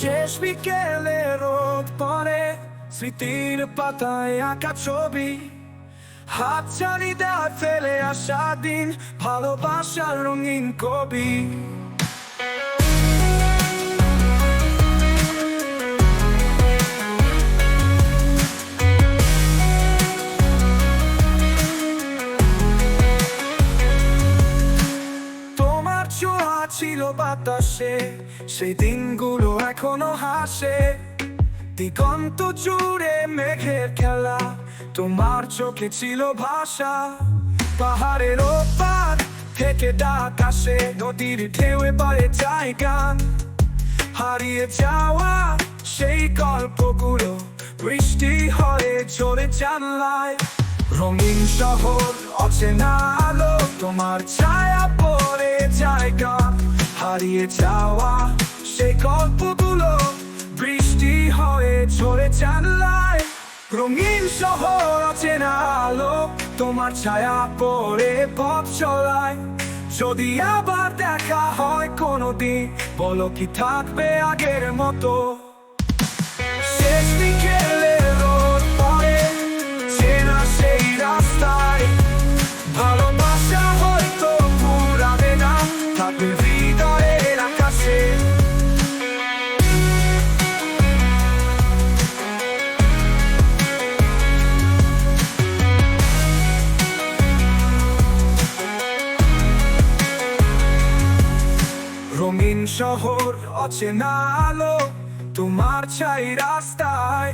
শেষ বিকেলে রোদ পরে স্মৃতির পাতায় আঁকা ছবি। হাত ছাড়ি দেওয়া ফেলে আসা দিন, ভালোবাসার রঙিন কবি। ছোঁয়া ছিল বাতাসে, সেই দিনগুলো এখনও হাসে। দিগন্ত জুড়ে মেঘের খেলা, তোমার চোখে ছিল ভাষা। পাহাড়ের ওপার থেকে ডাক আসে, নদীর ঢেউয়ে পারে যায় গান। হারিয়ে যাওয়া সেই গল্পগুলো, বৃষ্টি হয়ে চলে জানলায়। রঙিন শহর, অচেনা আলো, তোমার ছায়া পড়ে জায়গা হারিয়ে যাওয়া সেই গল্পগুলো বৃষ্টি হয়ে চলে জানলায়। রঙিন শহর অচেনা আলো, তোমার ছায়া পড়ে পথ চলায়। যদি আবার দেখা হয় কোনোদিন, বলো কি থাকবে আগের মতো? শহর অচেনা আলো তোমার চাই রাস্তায়।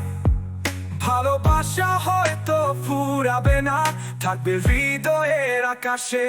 ভালোবাসা হয়তো ফুরাবে না থাকবে হৃদয়ের আকাশে।